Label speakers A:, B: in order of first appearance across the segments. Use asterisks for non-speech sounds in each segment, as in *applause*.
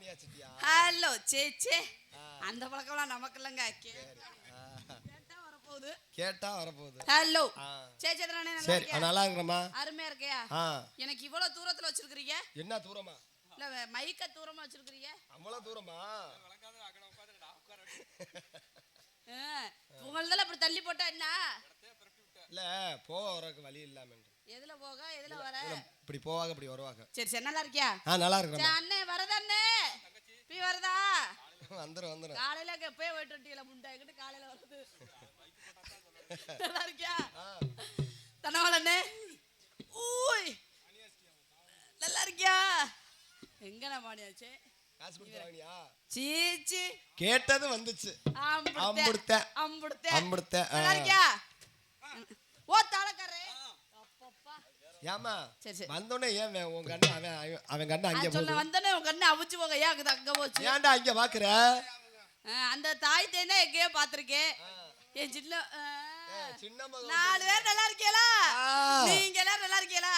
A: Bania சிட்டியா
B: hello சே. அந்த பழக்கம்லாம் நமக்கு இல்லைங்க. கேட்டா வரப்போகுது.
A: கேட்டா வரப்போகுது.
B: ஹலோ. சே நல்லா
A: சரி
B: இருக்கியா?
A: நல்லா இருக்கிறமா
B: அருமையா இருக்கியா? எனக்கு இவ்வளவு தூரத்துல வச்சிருக்கிறீங்க?
A: என்ன தூரமா?
B: இல்ல மைக்க தூரமா வச்சிருக்கிறீங்க?
A: அவ்வளோ தூரமா?
B: உங்களதெல்லாம் அப்படி தள்ளி போட்டா என்ன?
A: இல்ல போக வரக்கு வழி இல்லாம.
B: எதுல போக எதுல வர?
A: இப்படி போவாங்க இப்படி வருவாங்க
B: சரி சரி நல்லா இருக்கியா?
A: ஆ நல்லா
B: சரி
A: இருக்கிறமா
B: அண்ணே வரதா அண்ணே பி வரதா?
A: வந்துடும் வந்துடும்
B: காலையில அங்க போய் போயிட்டு வண்டியில முண்டாயிக்கிட்டு காலையில வருது நல்லா இருக்கியா?
A: ஆ.
B: தனவாள் அண்ணே ஊய். நல்லா இருக்கியா? எங்க நான் மாடியாச்சு?
A: காசு கொடுத்து வாங்கினியா?
B: சீச்சி
A: கேட்டது வந்துச்சு.
B: அம்புடுத்த
A: அம்புடுத்த.
B: அம்புடுத்த. நல்லா இருக்கியா? ஓ தாளக்காரே
A: ஏமா. வந்தோடனே ஏன் உன் கண்ணு அவன் கண்ணு அங்கே
B: சொல்ல உன் கண்ணு அவிச்சு போக ஏன் அங்க அங்க போச்சு?
A: ஏன்டா அங்க
B: அந்த தாய் தேனா எங்கேயோ பாத்திருக்கேன் என் சின்ன நாலு பேர் நல்லா இருக்கீங்களா. நீங்க எல்லாரும் நல்லா இருக்கீங்களா?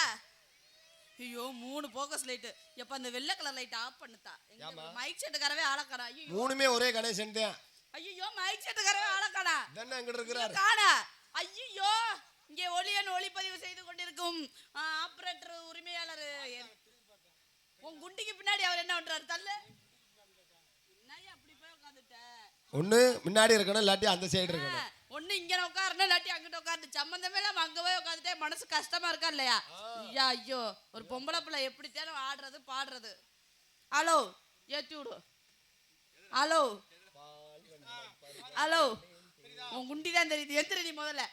B: ஐயோ மூணு போக்கஸ் லைட் எப்ப அந்த வெள்ளை கலர் லைட் ஆஃப் பண்ணுதா? மைக் செட்டுக்காரவே ஆளக்காடா. ஐயோ.
A: மூணுமே ஒரே கணேசன் தான்.
B: ஐயோ மைக் செட்டுக்காரவே ஆளக்காடா.
A: தானே அங்கிட்டு இருக்கிறாரு.
B: காணா. ஐயோ இங்கே ஒளியன் ஒளிப்பதிவு செய்து கொண்டிருக்கும் ஆபரேட்டர் உரிமையாளர் உன் குண்டிக்கு பின்னாடி அவர் என்ன பண்றாரு தள்ளு.
A: ஒண்ணு முன்னாடி இருக்கணும் இல்லாட்டி அந்த சைடு இருக்கணும்.
B: ஒண்ணு இங்க உட்காரணும் இல்லாட்டி அங்கிட்ட உட்காந்து சம்மந்தமே இல்லாம அங்க போய் உட்காந்துட்டே மனசு கஷ்டமா இருக்கா இல்லையா? ஐயா ஐயோ ஒரு பொம்பளை பிள்ளை எப்படி தேனும் ஆடுறது பாடுறது. ஹலோ ஏத்தி விடு. Hello hello. உன் குண்டி தான் தெரியுது. எந்திரி நீ முதல்ல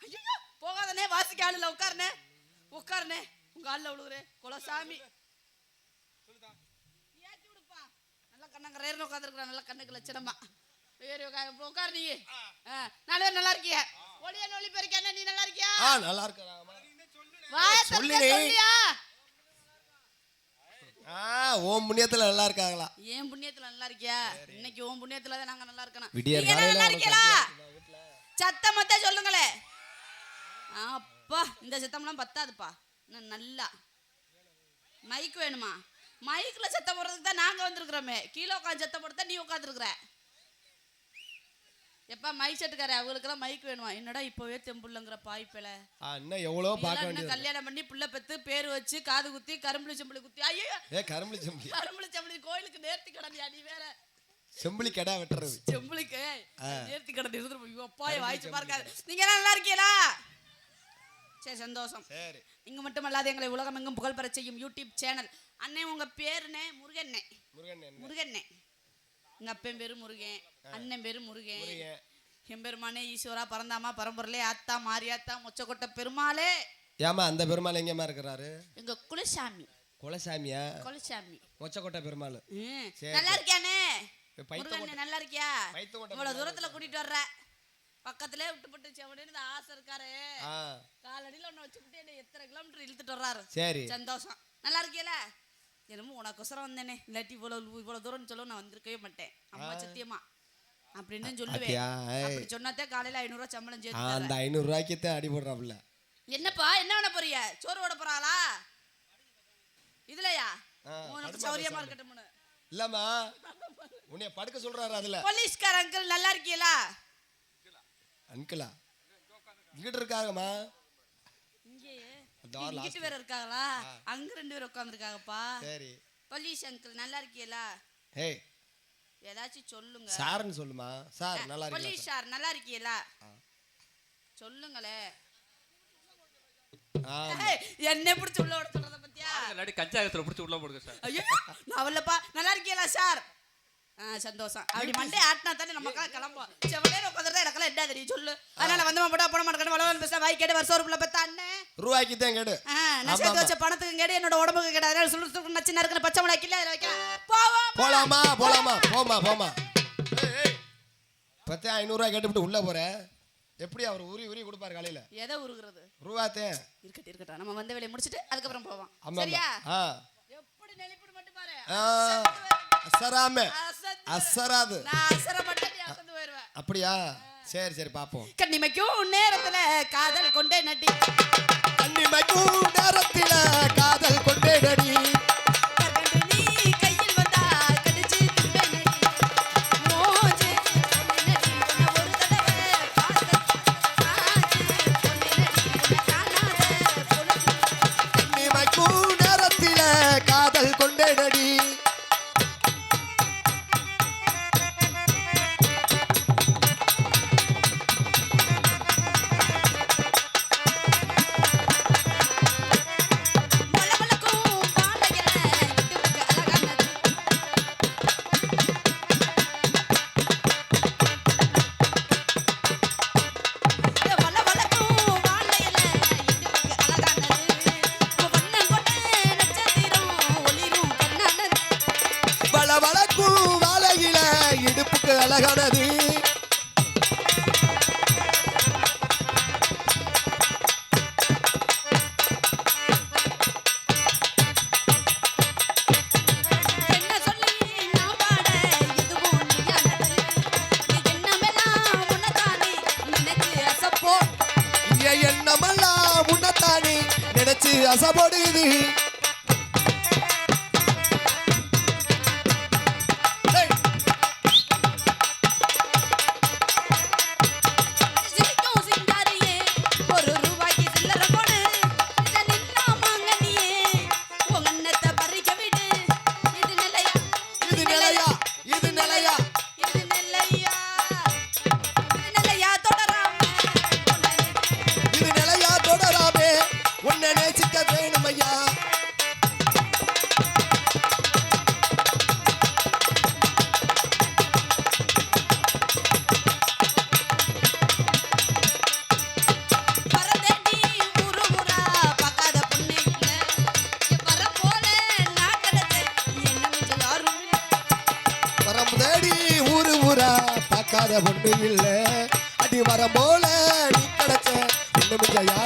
B: ஐயோ போகாதனே வாசிக்க ஆளுல உட்காருனே உட்காருனே உங்க ஆள்ல விழுகுறேன் குலசாமி. ஏத்தி விடுப்பா. நல்லா கண்ணங்க ரேர்னு உட்காந்துருக்குறா நல்லா கண்ணுக்கு லட்சணமா. ஏறி உட்காரு இப்போ உட்காரு நீ. நாலு பேர் நல்லா இருக்கிய? ஒளிய நொழி பெருக்க நீ நல்லா இருக்கியா?
A: ஆ நல்லா நீ.
B: சொல்லியா?
A: ஆ ஓம் புண்ணியத்துல நல்லா இருக்காங்களா?
B: ஏன் புண்ணியத்துல நல்லா இருக்கியா? இன்னைக்கு உன் புண்ணியத்துல தான் நாங்க நல்லா இருக்கணும். நல்லா இருக்கீங்களா? சத்தமத்த சொல்லுங்களே. அப்பா இந்த சத்தம்லாம் பத்தாதுப்பா. நல்லா. மைக் வேணுமா? மைக்ல சத்தம் போடுறதுக்கு தான் நாங்க வந்திருக்கிறோமே. கீழே உட்காந்து சத்தம் போட்டு நீ உட்காந்துருக்குற எப்பா மைக் செட்டுக்கார அவங்களுக்கெல்லாம் மைக் வேணுமா? என்னடா இப்போவே தெம்புள்ளங்கிற பாய்ப்பில
A: இன்னும் எவ்வளோ பார்க்க
B: இன்னும்
A: வேண்டியது
B: கல்யாணம் பண்ணி புள்ள பெத்து பேர் வச்சு காது குத்தி கரும்புளி செம்புளி குத்தி ஐயோ
A: ஏ கரும்புளி செம்புளி
B: கரும்புளி செம்புளி கோயிலுக்கு நேர்த்தி கடனியா நீ வேற?
A: செம்புளி கெடா வெட்டுறது.
B: செம்புளிக்கு நேர்த்தி கடனை இருந்துட்டு ஐயோ அப்பாய வாய்ச்சு பார்க்காது. நீங்க நல்லா இருக்கீங்களா? சரி சந்தோஷம்.
A: சரி.
B: நீங்க மட்டுமல்லாது எங்களை உலகமெங்கும் புகழ் பெறச் செய்யும் யூடியூப் சேனல் அண்ணே உங்க பேருனே முருகண்ணே முருகண்ணே எங்க அப்பன் பேரு முருகன். அண்ணன் பேரு முருகன். எம்பெருமானே ஈஸ்வரா பரந்தாமா பரம்பொருளே ஆத்தா மாரியாத்தா மொச்சக்கொட்டை பெருமாளே.
A: ஏமா அந்த பெருமாள் எங்கேம்மா இருக்கிறாரு?
B: எங்க குலசாமி.
A: குலசாமியா?
B: குலசாமி.
A: மொச்சக்கொட்டை பெருமாள்.
B: நல்லா இருக்கியானே நல்லா இருக்கியா? இவ்வளவு தூரத்துல கூட்டிட்டு வர்ற. பக்கத்திலே விட்டுப்பட்டு செவனேன்னு இந்த ஆசை இருக்காரு. காலடியில் ஒன்று வச்சுக்கிட்டு என்னை எத்தனை கிலோமீட்டர் இழுத்துட்டு வர்றாரு.
A: சரி.
B: சந்தோஷம். நல்லா இருக்கியல என்னமோ உனக்கொசரம் வந்தேனே. இல்லாட்டி இவ்வளவு இவ்வளவு தூரம்னு சொல்ல நான் வந்திருக்கவே மாட்டேன். அம்மா சத்தியமா. அப்படின்னு சொல்லுவேன். அப்படி சொன்னாத்தே காலையில ஐநூறுரூவா சம்பளம் சேர்த்து
A: அந்த ஐநூறு ரூபாய்க்கு தான் அடி போடுறாப்புல.
B: என்னப்பா என்ன பண்ண போறிய சோறு ஓட போறாளா? இதுலயா? உனக்கு சௌரியமா
A: பேசாம.
B: இருக்கட்டும்னு
A: இல்லம்மா. உன்னைய படுக்க சொல்றாரு அதுல.
B: போலீஸ்கார அங்கிள் நல்லா இருக்கீங்களா
A: அன்கிளா இங்கிட்டு இருக்காங்கம்மா.
B: இங்கிட்டு வேற இருக்காங்களா? அங்க ரெண்டு பேர் உட்காந்துருக்காங்கப்பா
A: சரி.
B: போலீஸ் அங்கிள் நல்லா இருக்கீங்களா ஏதாச்சும் சொல்லுங்க.
A: சார்னு சொல்லுமா? சார் நல்லா இருக்கீங்களா
B: போலீஸ் சார்? நல்லா இருக்கீங்களா சொல்லுங்களே. என்ன பிடிச்சி உள்ள விட சொல்றத பத்தியா?
C: கஞ்சாயத்துல பிடிச்சி உள்ள போடுங்க சார்.
B: ஐயோ நான் வரலப்பா நல்லா இருக்கீங்களா சார்? சந்தோஷம். அப்படி மண்டே ஆட்டினா தானே நமக்காக கிளம்புவோம் செவ்வளே உட்காந்துருந்தா எனக்கெல்லாம் என்ன தெரியும் சொல்லு? அதனால வந்து போட்டா போட மாட்டேன் வளவன் பேச வாய் கேட்டு வருஷம் ஒரு பிள்ளை பார்த்தா அண்ணன்
A: ரூபாய்க்கு தான் கேடு.
B: நான் சேர்த்து வச்ச பணத்துக்கு கேடு என்னோட உடம்புக்கு கேடு. அதனால சுடு நச்சு நறுக்கிற பச்சை மிளகா கில்ல அதில் வைக்கலாம் போவோம்?
A: போலாமா? போலாமா? போமா போமா. பத்து ஐநூறுரூவா கேட்டுவிட்டு உள்ள போகிறேன்
B: எப்படி அவர் உரி உரி கொடுப்பார் காலையில?
A: எதை உருகிறது?
B: ரூபாத்தே.
A: இருக்கட்டும் இருக்கட்டும். நம்ம வந்த வேலையை முடிச்சிட்டு அதுக்கப்புறம் போவோம். சரியா? எப்படி நெளிப்பு மட்டும் பாரு. சராமே
B: அசராது. அப்படியா? சரி சரி பாப்போம்.
A: கண்ணிமைக்கும் நேரத்துல காதல் கொண்டே
B: நடி. கண்ணிமைக்கும் நேரத்துல காதல் கொண்டே நடி.
A: விஜயா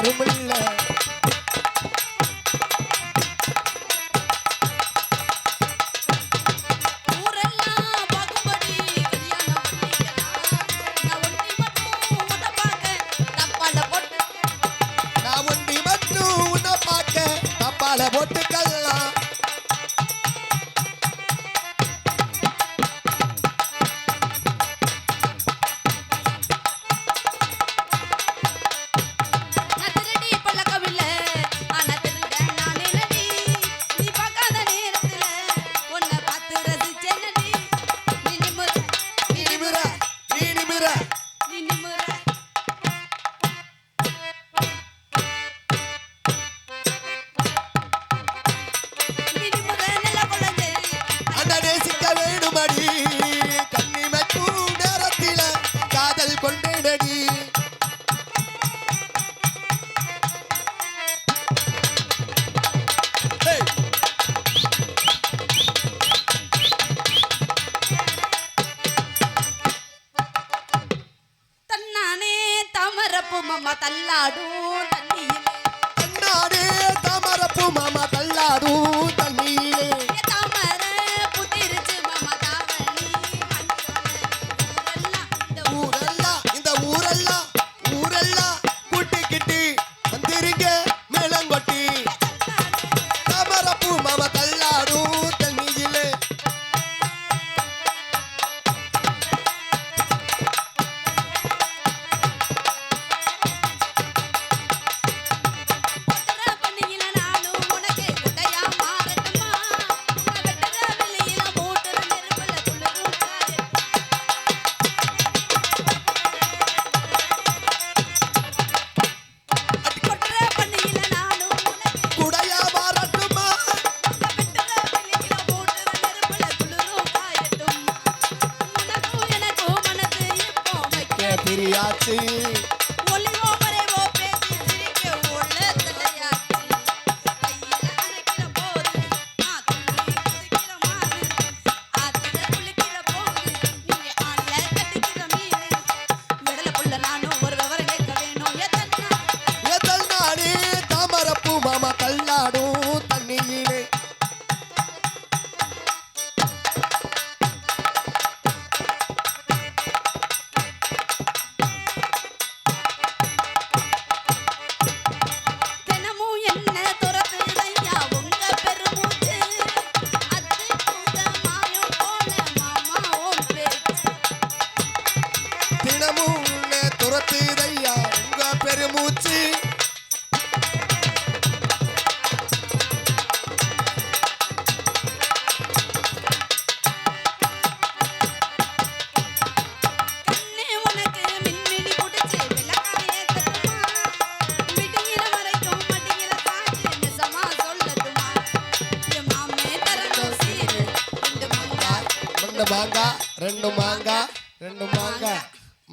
A: மாங்காய் ரெண்டு மாங்காய் ரெண்டு மாங்காய்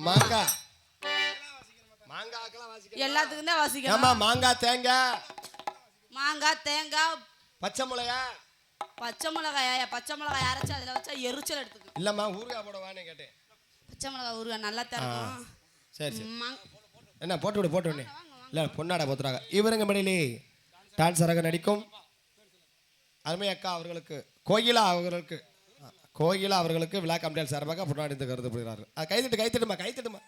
A: மாங்காய்
B: எல்லாத்துக்கும் தான் வாசிக்கணும்.
A: ஏமா மாங்காய் தேங்காய்?
B: மாங்காய் தேங்காய்
A: பச்சை மிளகா?
B: பச்சை மிளகாயா? பச்சை மிளகாய் அரைச்சு அதில் வச்சா எரிச்சல் எடுத்துக்கும்.
A: இல்லம்மா ஊறுகாய் போடவான்னு கேட்டேன்.
B: பச்சை மிளகாய் ஊறுகாய் நல்லா தரும்
A: சரி சரி. என்ன போட்டு விடு போட்டு விடு. இல்லை பொன்னாடா போத்துறாங்க. இவருங்க மடியிலே டான்ஸராக நடிக்கும். அருமை அக்கா அவர்களுக்கு கோகிலா அவர்களுக்கு. கோகிலா அவர்களுக்கு விழா கம்பெனியால் சார்பாக பொன்னாடி கருதப்படுகிறார்கள் ஆ, கைத்தட்டு கைத்தட்டுமா கைத்தட்டுமா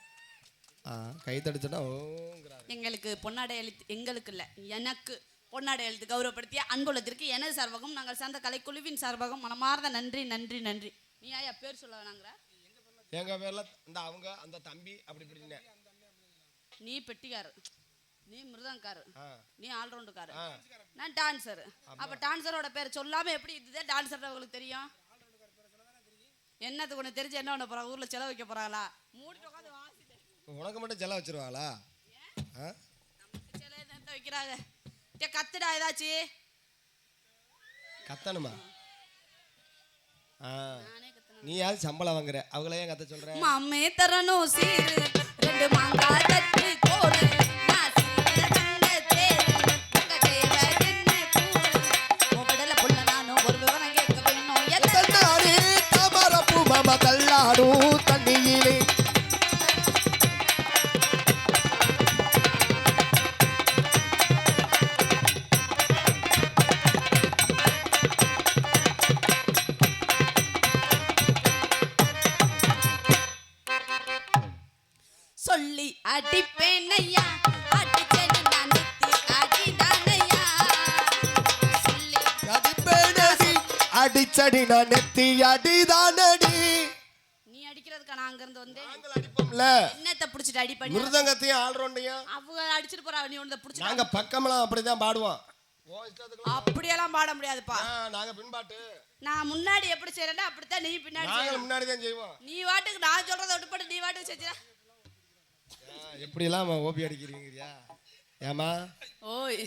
A: ஆ கைத்தடிச்சுன்னா ஓங்கிறாரு.
B: எங்களுக்கு பொன்னாடை எழுத்து எங்களுக்கு இல்லை எனக்கு பொன்னாடை எழுத்து கௌரவப்படுத்திய அன்புலத்திற்கு எனது சார்பாகவும் நாங்கள் சார்ந்த கலைக்குழுவின் சார்பாகவும் மனமார்ந்த நன்றி நன்றி நன்றி. நீ ஆயா பேர் சொல்ல வேணாங்கிற?
A: எங்க பேர்ல? இந்த அவங்க அந்த தம்பி அப்படி இப்படின்னு.
B: நீ பெட்டிக்காரர் நீ மிருதங்காரு நீ ஆல்ரவுண்டுக்காரு
A: ஆ.
B: நான் டான்சர் அப்ப டான்சரோட பேர் சொல்லாம எப்படி இதுதான் டான்சர் உங்களுக்கு தெரியும்? என்னத்துக்கு ஒன்று தெரிஞ்சு என்ன பண்ண போறாங்க ஊர்ல செலவு வைக்க போறாங்களா மூடிட்டு உட்காந்து வாசிட்டு.
A: உனக்கு மட்டும் ஜெல வச்சிருவாங்களா
B: செலவு வைக்கிறாங்க? டே கத்துடா ஏதாச்சு.
A: கத்தணுமா? ஆ. நீ யாரு? சம்பளம் வாங்குற. அவங்களே ஏன் கத்த சொல்ற?
B: மாமே தரணும் சீரு. ரெண்டு மாங்காய் தட்டு அவங்க அடிச்சிட்டு போறா நீ உன்னை பிடிச்சிட்டு
A: நாங்க பக்கமெல்லாம் அப்படிதான் பாடுவோம்.
B: அப்படியெல்லாம் பாட முடியாதுப்பா
A: நாங்க பின்பாட்டு.
B: நான் முன்னாடி எப்படி செய்யறேன்னா அப்படித்தான் நீ பின்னாடி.
A: முன்னாடி தான் செய்வோம்.
B: நீ வாட்டுக்கு நான் சொல்றதை விட்டுப்பட்டு நீ வாட்டுக்கு செஞ்சா
A: ஆ, எப்படியெல்லாம் ஓபி அடிக்கிறீங்கயா ஏமா
B: ஓய்.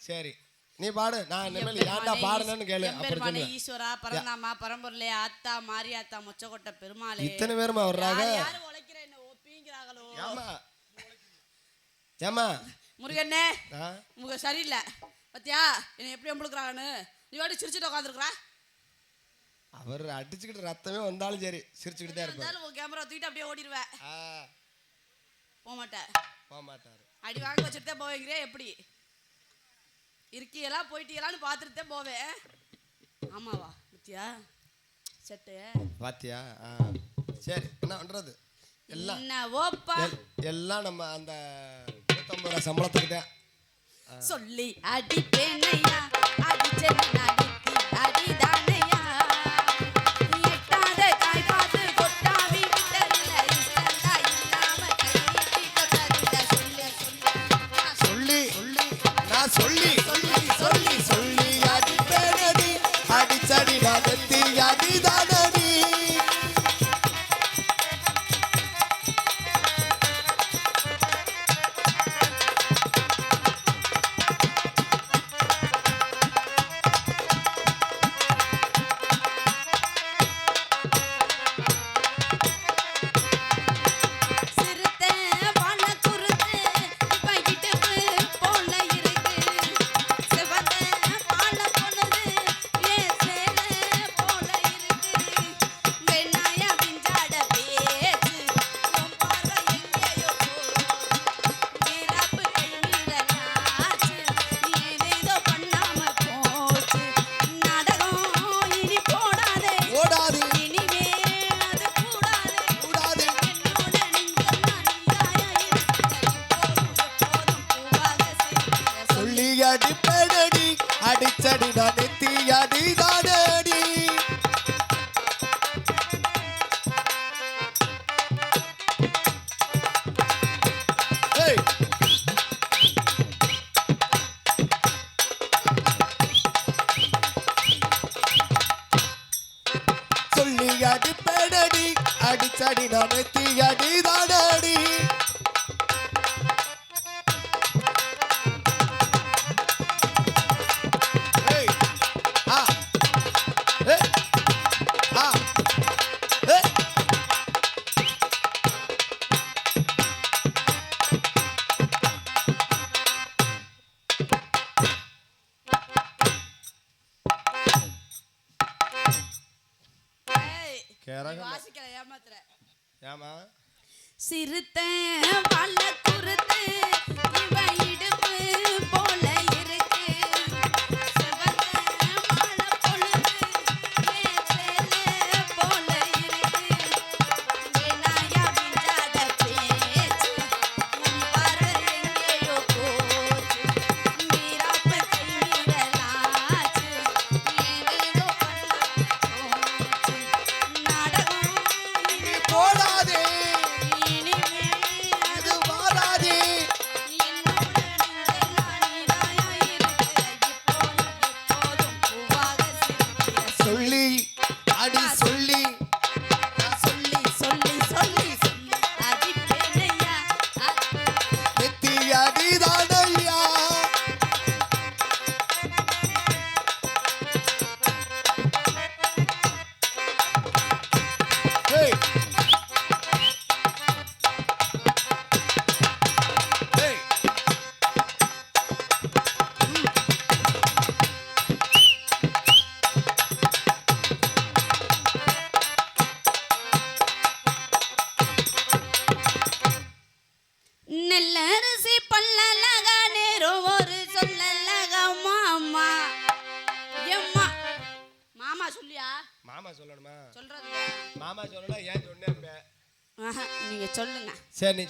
A: சரி நீ பாடு. நான் இனிமேல் ஏன்டா பாடுனேன்னு கேளு.
B: பெருமானே
A: சொல்லு.
B: ஈஸ்வரா பரந்தாமா பரம்பொருளே ஆத்தா மாரியாத்தா மொச்சக்கொட்டை பெருமாளே.
A: இத்தனை பேருமா வர்றாங்க?
B: யார் உழைக்கிற என்ன ஒப்பிங்கிறாங்களோ
A: ஏமா ஏமா
B: முருகண்ணே உங்க சரியில்லை. பத்தியா? என்னை எப்படி எம்பளுக்குறாங்கன்னு நீ வாட்டி சிரிச்சுட்டு உட்காந்துருக்குறா
A: அவர் அடிச்சுக்கிட்டு ரத்தமே வந்தாலும் சரி சிரிச்சுக்கிட்டு தான் இருப்பார்
B: இருந்தாலும் உன் கேமரா தூக்கிட்டு அப்படியே ஓடிடுவேன் போக மாட்டேன்
A: போக மாட்டாரு
B: அடி வாங்க வச்சுட்டு தான் போவீங்களே எப்படி? இருக்கீங்களா போயிட்டீங்களான்னு பார்த்துட்டு தான் போவேன். ஆமாவா பத்தியா? செட்டு.
A: பாத்தியா? சரி என்ன பண்றது? எல்லாம்
B: என்ன ஓப்பா
A: எல்- எல்லாம் நம்ம அந்த நூற்றம்பது ரூபா சம்பளத்துக்கு தான்
B: சொல்லி அடிப்பேனையா அடிச்சேன்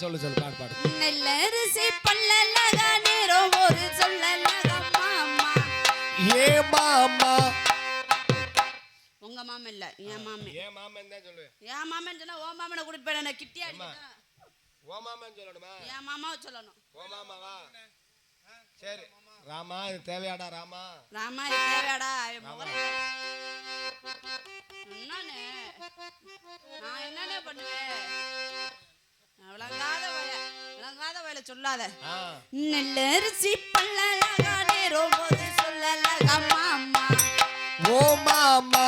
B: சொல்லு சொல்லு பாடு பாடு.
A: மாமா.
B: ஏ மாமா.
A: உங்க மாமன் இல்ல என் மாமன்.
B: ஏ மாமன் தான் சொல்லு.
A: என் மாமன் சொன்னா ஓ மாமனை குடிப்பேன் போயிட நான் கிட்டியா
B: ஓ மாமன் சொல்லணுமா?
A: என் மாமாவை சொல்லணும்.
B: ஓ மாமாவா சரி ராமா இது தேவையாடா ராமா.
A: ராமா இது தேவையாடா என்னன்னு நான் என்னென்ன பண்ணுவேன்? விளங்காத வயல விளங்காத வயல சொல்லாத.
B: நெல்
A: அரிசி பல்லலகா நேரம் போது சொல்லலகா மாமா.
B: ஓ மாமா.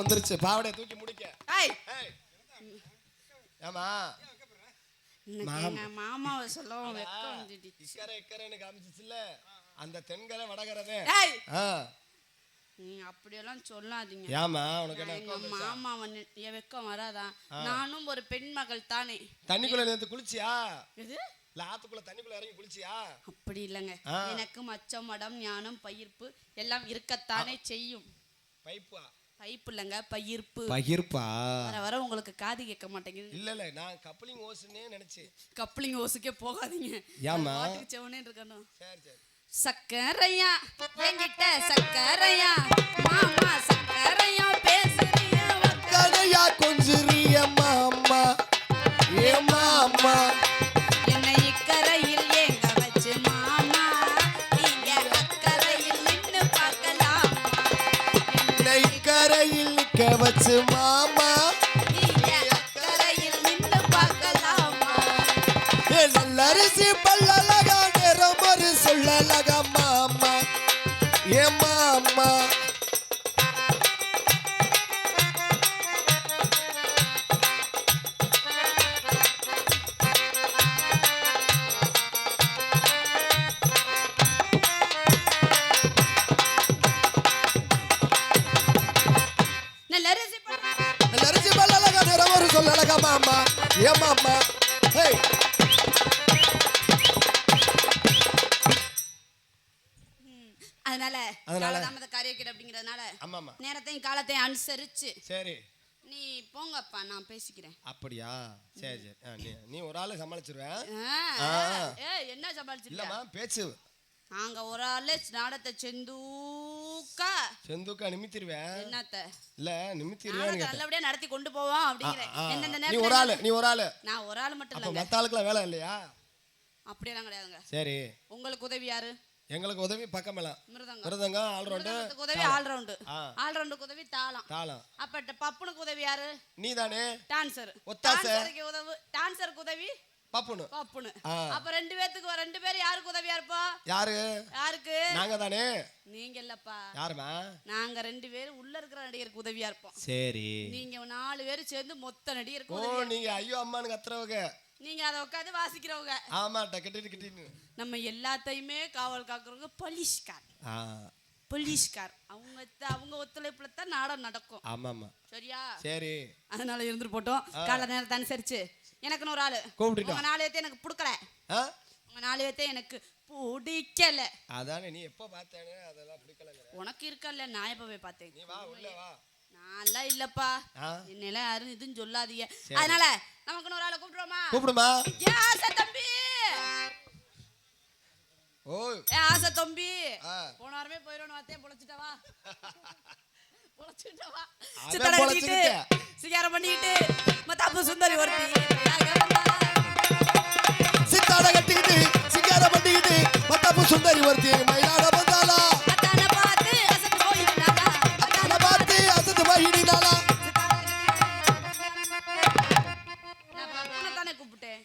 A: வெக்கம் வந்துருச்சு. பாவடைய தூக்கி முடிக்க. ஏமா
B: மாமாவை சொல்லவும் வெக்கம்
A: இக்கரை இக்கரைன்னு அந்த தென்கரை ஆ.
B: நீங்க அப்படியெல்லாம் சொல்லாதீங்க.
A: ஏமா உனக்கு என்ன
B: எங்க மாமா வந்து என் வெக்கம் வராதா? நானும் ஒரு பெண் மகள் தானே.
A: தண்ணிக்குள்ள நேத்து குளிச்சியா?
B: இது
A: ஆத்துக்குள்ள தண்ணிக்குள்ள இறங்கி குளிச்சியா?
B: அப்படி இல்லைங்க. எனக்கு மச்சம் மடம் ஞானம் பயிர்ப்பு எல்லாம் இருக்கத்தானே செய்யும்.
A: பைப்பா?
B: பைப்பு இல்லைங்க பயிர்ப்பு
A: பகிர்ப்பா?
B: வர வர உங்களுக்கு காது கேட்க மாட்டேங்குது.
A: இல்ல இல்ல நான் கப்ளிங் ஓசுன்னே நினைச்சேன்.
B: கப்ளிங் ஓசுக்கே போகாதீங்க.
A: ஏம்மா?
B: அது பாட்டுக்கு செவனே இருக்கணும்.
A: சரி சரி.
B: சக்கரையா என்கிட்ட சக்கரையா? மாமா சக்கரையா பேசுறியா
A: கதையா கொஞ்சிறிய மாமா. ஏமா அம்மா
B: மாமா
A: ஏமா அம்மா
B: ம், அதனால
A: அதனால?
B: காலதாமத காரியக்கிட அப்படிங்கிறதுனால
A: ஆமாமா
B: நேரத்தையும் காலத்தையும் அனுசரிச்சு
A: சரி.
B: நீ போங்கப்பா நான் பேசிக்கிறேன்.
A: அப்படியா? சரி சரி. நீ ஒரு ஆளு சமாளிச்சிருவேன்
B: என்ன சமாளிச்சிருக்க
A: பேச்சு.
B: நாங்க ஒரு ஆளு நாடத்தை செந்தூக்கா.
A: செந்துக்கா நிமித்திருவேன்
B: என்னத்த?
A: இல்ல நிமித்திருவேன்
B: நல்லபடியா நடத்தி கொண்டு போவோம் அப்படிங்கிறேன்
A: நீ ஒரு ஆளு நீ ஒரு ஆளு.
B: நான் ஒரு ஆள் மட்டும் இல்லைங்க.
A: மத்த ஆளுக்குலாம் வேலை இல்லையா?
B: அப்படியெல்லாம் கிடையாதுங்க.
A: சரி.
B: உங்களுக்கு உதவி யாரு?
A: எங்களுக்கு உதவி பக்கமெல்லாம்.
B: மிருதங்கம்.
A: மிருதங்கம்
B: மிருதங்கத்துக்கு உதவி ஆல்ரவுண்டு.
A: ஆ.
B: ஆல்ரவுண்டுக்கு உதவி தாளம்.
A: தாளம்.
B: அப்ப பப்புனுக்கு உதவி யாரு?
A: நீ தானே
B: டான்சர்.
A: ஒத்தாசை.
B: டான்சருக்கு உதவி டான்சருக்கு உதவி
A: பப்புனு
B: பப்புனு. அப்ப ரெண்டு பேத்துக்கு ரெண்டு பேர் யாருக்கு உதவியா இருப்போம்
A: யாரு?
B: யாருக்கு?
A: நாங்க தானே
B: நீங்க இல்லப்பா
A: யாருமா?
B: நாங்க ரெண்டு பேரும் உள்ள இருக்கிற நடிகருக்கு உதவியா இருப்போம்.
A: சரி.
B: நீங்க நாலு பேரும் சேர்ந்து மொத்த நடிகருக்கு
A: ஓ நீங்க ஐயோ அம்மான்னு கத்துறவங்க.
B: நீங்க அதை உட்காந்து வாசிக்கிறவங்க.
A: ஆமா டக்கெட்டு கிட்டின்னு
B: நம்ம எல்லாத்தையுமே காவல் காக்குறவங்க போலீஸ்கார். போலீஸ்கார். அவங்க அவங்க ஒத்துழைப்புல தான் நாடம் நடக்கும்.
A: ஆமா ஆமா
B: சரியா?
A: சரி.
B: அதனால இருந்துட்டு போட்டோம். கால நேரத்தை அனுசரிச்சு எனக்குன்னு ஒரு ஆளு.
A: கூப்பிட்டுட்டோம்.
B: உங்க நாலு பேர்த்த எனக்கு பிடிக்கல. உங்க நாலு பேர்த்த எனக்கு பிடிக்கல.
A: அதானே நீ எப்போ பார்த்தேனே அதெல்லாம் பிடிக்கலங்கிற.
B: உனக்கு இருக்கல்ல நான் எப்ப போய் பார்த்தேன்?
A: நீ வா உள்ள வா.
B: நான்லாம் இல்லப்பா. என்னெல்லாம் யாரும் இதுன்னு சொல்லாதீங்க. அதனால நமக்குன்னு ஒரு ஆளை கூப்பிடுவோமா
A: கூப்பிடுமா?
B: ஏ ஆசை தம்பி!
A: ஓ
B: ஏ ஆசை தம்பி. போன வாரமே போயிடும் வார்த்தையே பொழைச்சிட்டவா *laughs* பொழைச்சிட்டவா சித்தடை
A: பொழைச்சுக்கிட்ட.
B: சிகாரம் பண்ணிக்கிட்டு. மத்தாப்பு சுந்தரி ஒருத்தி
A: சித்தாட கட்டிக்கிட்டு சிங்கார பண்ணிக்கிட்டு மத்தாப்பு சுந்தரி ஒருத்தி மயிலாட வந்தாளா? பார்த்து அசத்து மகிழினாளா கூப்பிட்டேன்.